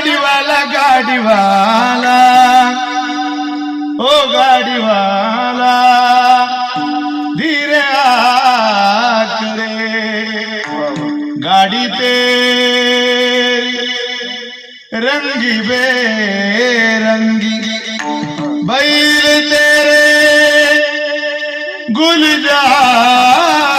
गाडीवाला गाडीवाला. ओ गाडीवाला धीरे आकरे गाडी ते रंगी बेरंगी. बैल तेरे गुलजार.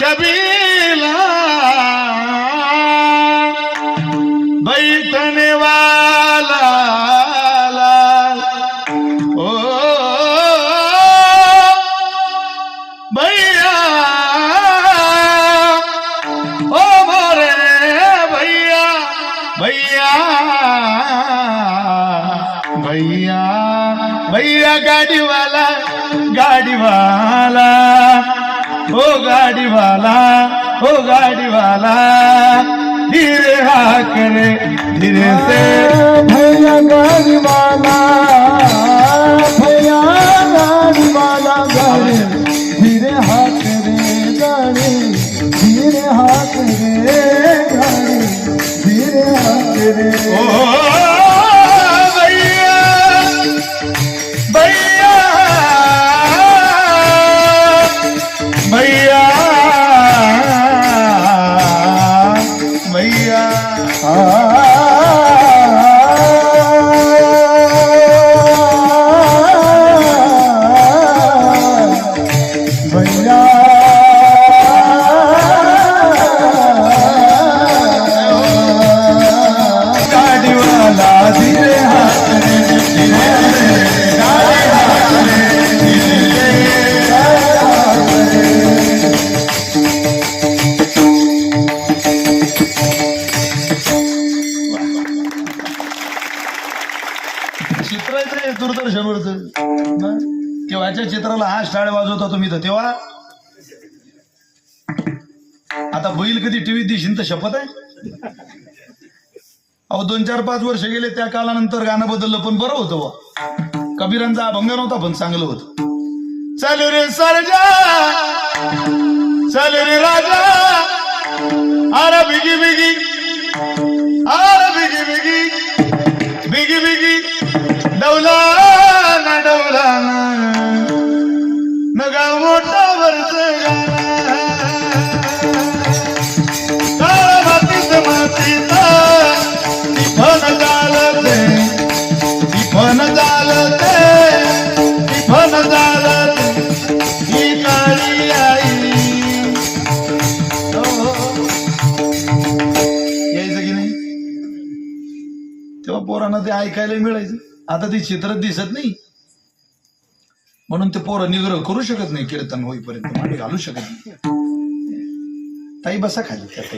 शबीला बैठने वाला लाल ओ भैया ओ मोरे भैया भैया भैया भैया गाड़ी वाला गाड़ी वाला ओ गाड़ी वाला ओ गाड़ी वाला धीरे हाक रे धीरे से भैया गाड़ी वाला भैया गाड़ी वाला गाड़ी धीरे हाथ रे गाड़ी धीरे हाथ रे गाड़ी धीरे हाथ रे ओ Ah. चित्र आहे ते दूरदर्शनवरच तेव्हाच्या चित्राला हा स्टाळ वाजवता तुम्ही तर. तेव्हा? आता बैल कधी टीव्हीत दिशील तर शपथ आहे? अहो दोन चार पाच वर्ष गेले त्या कालानंतर गाणं बदललं पण बरं होतं वा कबीरांचा अभंग नव्हता पण चांगलं होतं. चालू रे सरजा! चालू रे राजा! आरा बिगी बिगी बिगी ना डौला नगा मोठा टिफन झालं ते टिफन झालं ते टिफन झालं ते ही काळी आई. हो, हो, हो. यायचं की नाही? तेव्हा पोरांना ते ऐकायला मिळायचं. आता ती चित्र दिसत नाही. म्हणून ते पोरं निग्रह करू शकत नाही कीर्तन होईपर्यंत. मागे घालू शकत नाही. ताई बसा खाली. त्या ताई